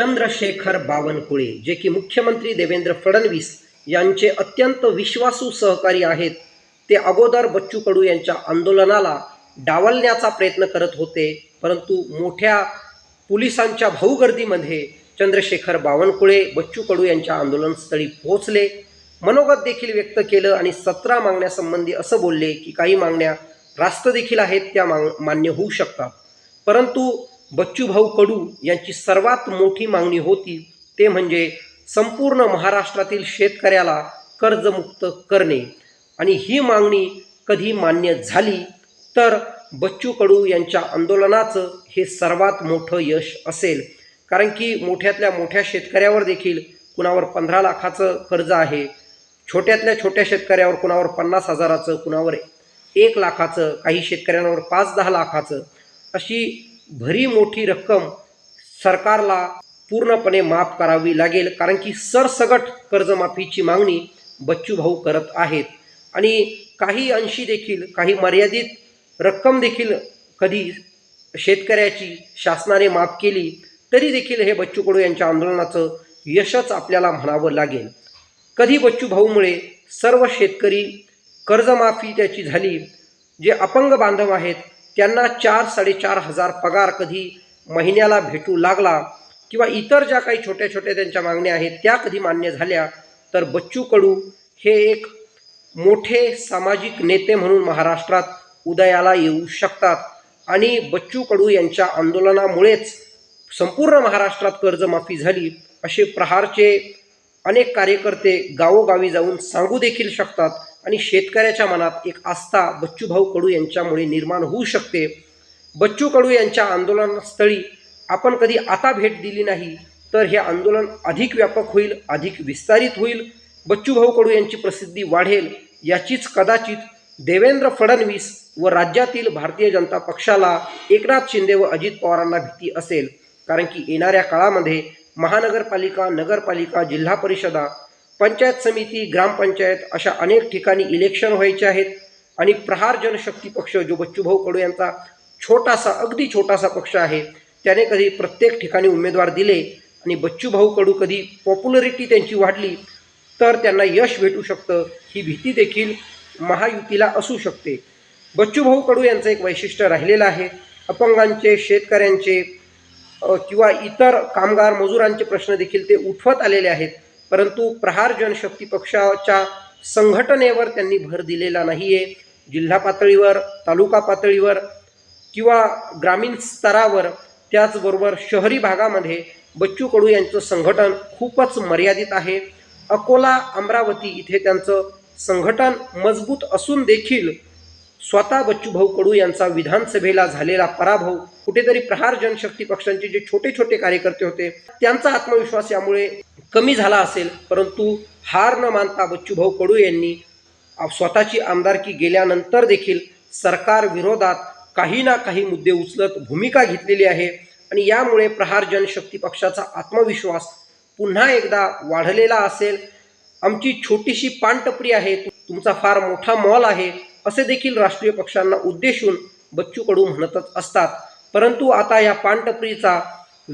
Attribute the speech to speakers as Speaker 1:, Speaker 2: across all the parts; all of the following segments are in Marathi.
Speaker 1: चंद्रशेखर बावनकुळे जे की मुख्यमंत्री देवेंद्र फडणवीस यांचे अत्यंत विश्वासू सहकारी आहेत ते अगोदर बच्चू कडू यांच्या आंदोलनाला डावलण्याचा प्रयत्न करत होते परंतु मोठ्या पोलिसांच्या भाऊगर्दीमध्ये चंद्रशेखर बावनकुळे बच्चू कडू यांच्या आंदोलनस्थळी पोहोचले. मनोगत देखील व्यक्त केलं आणि सतरा मागण्यासंबंधी असं बोलले की काही मागण्या रास्त देखील आहेत त्या माग मान्य होऊ शकतात. परंतु बच्चूभाऊ कडू यांची सर्वात मोठी मागणी होती ते म्हणजे संपूर्ण महाराष्ट्रातील शेतकऱ्याला कर्जमुक्त करणे. आणि ही मागणी कधी मान्य झाली तर बच्चू कडू यांच्या आंदोलनाचं हे सर्वात मोठं यश असेल. कारण की मोठ्यातल्या मोठ्या शेतकऱ्यावर देखील कुणावर पंधरा लाखाचं कर्ज आहे छोट्यातल्या छोट्या शेतकऱ्यावर कुणावर पन्नास हजाराचं कुणावर एक लाखाचं काही शेतकऱ्यांवर पाच दहा लाखाचं अशी भरी मोठी रक्कम सरकारला पूर्णपणे माफ करावी लागेल कारण की सरसगट कर्जमाफीची मागणी बच्चूभाऊ करत आहेत. आणि काही अंशी देखील काही मर्यादित रक्कम देखील कधी शेतकऱ्याची शासनाने माफ केली तरी देखील हे बच्चू कडू यांच्या आंदोलनाचं यशच आपल्याला म्हणावं लागेल. कधी बच्चू भाऊमुळे सर्व शेतकरी कर्जमाफी त्याची झाली जे अपंग बांधव आहेत त्यांना चार साडेचार हजार पगार कधी महिन्याला भेटू लागला किंवा इतर ज्या काही छोट्या छोट्या त्यांच्या मागण्या आहेत त्या कधी मान्य झाल्या तर बच्चू कडू हे एक मोठे सामाजिक नेते म्हणून महाराष्ट्रात उदयाला येऊ शकतात. आणि बच्चू कडू यांच्या आंदोलनामुळेच संपूर्ण महाराष्ट्रात कर्जमाफी झाली. असे प्रहारचे अनेक कार्यकर्ते गावोगावी जाऊन सांगू देखील शकतात. आणि शेतकऱ्याच्या मनात एक आस्था बच्चूभाऊ कडू यांच्यामुळे निर्माण होऊ शकते. बच्चू कडू यांच्या आंदोलनस्थळी आपण कधी आता भेट दिली नाही तर हे आंदोलन अधिक व्यापक होईल अधिक विस्तारित होईल. बच्चूभाऊ कडू यांची प्रसिद्धी वाढेल याचीच कदाचित देवेंद्र फडणवीस व राज्यातील भारतीय जनता पक्षाला एकनाथ शिंदे व अजित पवारांना भीती असेल. कारण की येणाऱ्या काळामध्ये महानगरपालिका नगरपालिका जिल्हा परिषदा पंचायत समिती ग्रामपंचायत अशा अनेक ठिकाणी इलेक्शन व्हायचे आहेत. आणि प्रहार जनशक्ती पक्ष जो बच्चूभाऊ कडू यांचा छोटासा अगदी छोटासा पक्ष आहे त्याने कधी प्रत्येक ठिकाणी उमेदवार दिले आणि बच्चूभाऊ कडू कधी पॉप्युलरिटी त्यांची वाढली तर त्यांना यश भेटू शकतं ही भीती देखील महायुतीला असू शकते. बच्चूभाऊ कडू यांचं एक वैशिष्ट्य राहिलेलं आहे. अपंगांचे शेतकऱ्यांचे किंवा इतर कामगार मजुरांचे प्रश्न देखील ते उठवत आलेले आहेत. परंतु प्रहार जनशक्ती पक्षाच्या संघटनेवर त्यांनी भर दिलेला नाही आहे जिल्हा पातळीवर तालुका पातळीवर किंवा ग्रामीण स्तरावर त्याचबरोबर शहरी भागामध्ये बच्चू कडू यांचं संघटन खूपच मर्यादित आहे. अकोला अमरावती इथे त्यांचं संघटन मजबूत असून देखील स्वतः बच्चूभाऊ कडू यांचा विधानसभेला झालेला पराभव कुठेतरी प्रहार जनशक्ती पक्षांचे जे छोटे छोटे कार्यकर्ते होते त्यांचा आत्मविश्वास यामुळे कमी झाला असेल परंतु हार न मानता बच्चूभाऊ कडू यांनी स्वतःची आमदारकी गेल्यानंतर देखील सरकार विरोधात काही ना काही मुद्दे उचलत भूमिका घेतलेली आहे आणि यामुळे प्रहार जनशक्ती पक्षाचा आत्मविश्वास पुन्हा एकदा वाढलेला असेल. आमची छोटीशी पानटपरी आहे तुमचा फार मोठा मॉल आहे असे देखील राष्ट्रीय पक्षांना उद्देशून बच्चू कडू म्हणतच असतात. परंतु आता या पानटपरीचा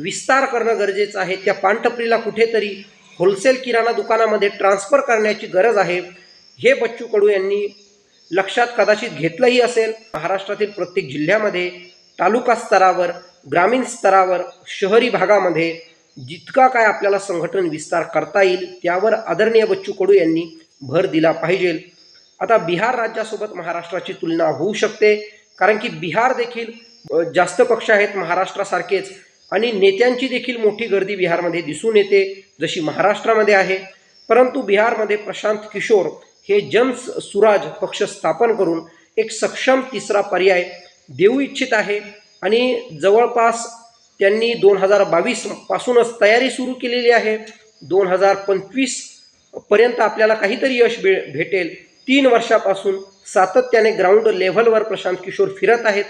Speaker 1: विस्तार करणं गरजेचं आहे. त्या पानटपरीला कुठेतरी होलसेल किराणा दुकानामध्ये ट्रान्सफर करण्याची गरज आहे. हे बच्चू कडू यांनी लक्षात कदाचित घेतलंही असेल. महाराष्ट्रातील प्रत्येक जिल्ह्यामध्ये तालुका स्तरावर ग्रामीण स्तरावर शहरी भागामध्ये जितका काय आपल्याला संघटन विस्तार करता येईल त्यावर आदरणीय बच्चू कडू यांनी भर दिला पाहिजे. आता बिहार राज्यासोबत महाराष्ट्राची तुलना होऊ शकते. कारण की बिहार देखील जास्त पक्ष आहेत. महाराष्ट्रासारखेच आणि नेत्यांची देखील मोठी गर्दी बिहारमध्ये दिसून येते जशी महाराष्ट्रामध्ये आहे. परंतु बिहारमध्ये प्रशांत किशोर हे जन सुराज पक्ष स्थापन करून एक सक्षम तिसरा पर्याय देऊ इच्छित आहे. आणि जवळपास त्यांनी दोन हजार बावीसपासूनच तयारी सुरू केलेली आहे. दोन हजार पंचवीसपर्यंत आपल्याला काहीतरी यश भे भेटेल. तीन वर्षापासून सातत्याने ग्राउंड लेव्हलवर प्रशांत किशोर फिरत आहेत.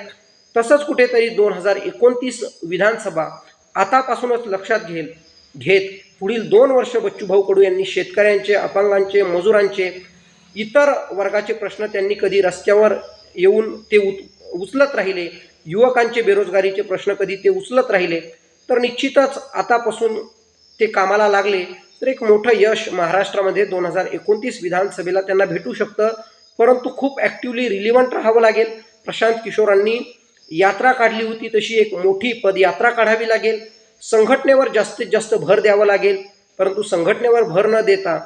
Speaker 1: तसंच कुठेतरी दोन हजार एकोणतीस विधानसभा आतापासूनच लक्षात घेईल घेत पुढील दोन वर्ष बच्चूभाऊ कडू यांनी शेतकऱ्यांचे अपंगांचे मजुरांचे इतर वर्गाचे प्रश्न त्यांनी कधी रस्त्यावर येऊन ते उत उचलत राहिले युवकांचे बेरोजगारीचे प्रश्न कधी ते उचलत राहिले तर निश्चितच आतापासून ते कामाला लागले तर एक मोठं यश महाराष्ट्रामध्ये दोन हजार एकोणतीस विधानसभेला त्यांना भेटू शकतं. परंतु खूप ॲक्टिवली रिलिव्हंट राहावं लागेल. प्रशांत किशोरांनी यात्रा काढली होती तशी एक मोठी पदयात्रा काढावी लागेल. संघटनेवर जास्तीत जास्त भर द्यावा लागेल. परंतु संघटनेवर भर न देता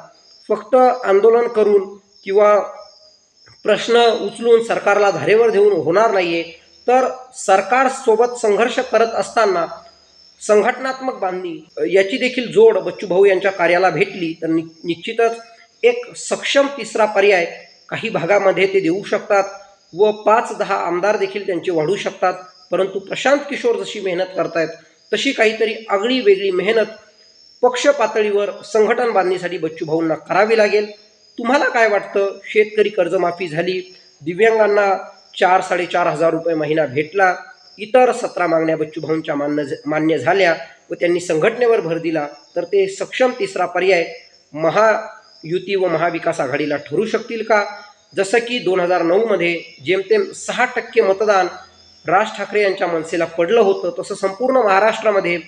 Speaker 1: फक्त आंदोलन करून किंवा प्रश्न उचलून सरकारला धारेवर देऊन होणार नाही आहे तर सरकारसोबत संघर्ष करत असताना संघटनात्मक बांधणी याची देखील जोड बच्चू भाऊ यांच्या कार्याला भेटली. तर नि निश्चितच एक सक्षम तिसरा पर्याय काही भागामध्ये ते देऊ शकतात. व पाच दहा आमदार देखील त्यांचे वाढू शकतात. परंतु प्रशांत किशोर जशी मेहनत करतायत तशी काहीतरी आगळी वेगळी मेहनत पक्ष पातळीवर संघटन बांधणीसाठी बच्चू भाऊंना करावी लागेल. तुम्हाला काय वाटतं? शेतकरी कर्जमाफी झाली दिव्यांगांना चार साडेचार हजार रुपये महिना भेटला इतर सतरा मागण्या बच्चू भाऊंच्या मान्य मान्य झाल्या व त्यांनी संघटनेवर भर दिला तर ते सक्षम तिसरा पर्याय महायुती व महाविकास आघाडीला ठरू शकतील का? जसं की दोन हजार नऊमध्ये जेमतेम सहा टक्के मतदान राज ठाकरे यांच्या मनसेला पडलं होतं तसं संपूर्ण महाराष्ट्रामध्ये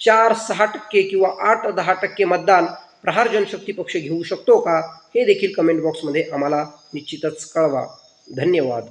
Speaker 1: चार सहा टक्के किंवा आठ दहा टक्के मतदान प्रहार जनशक्ती पक्ष घेऊ शकतो का हे देखील कमेंट बॉक्समध्ये आम्हाला निश्चितच कळवा. धन्यवाद.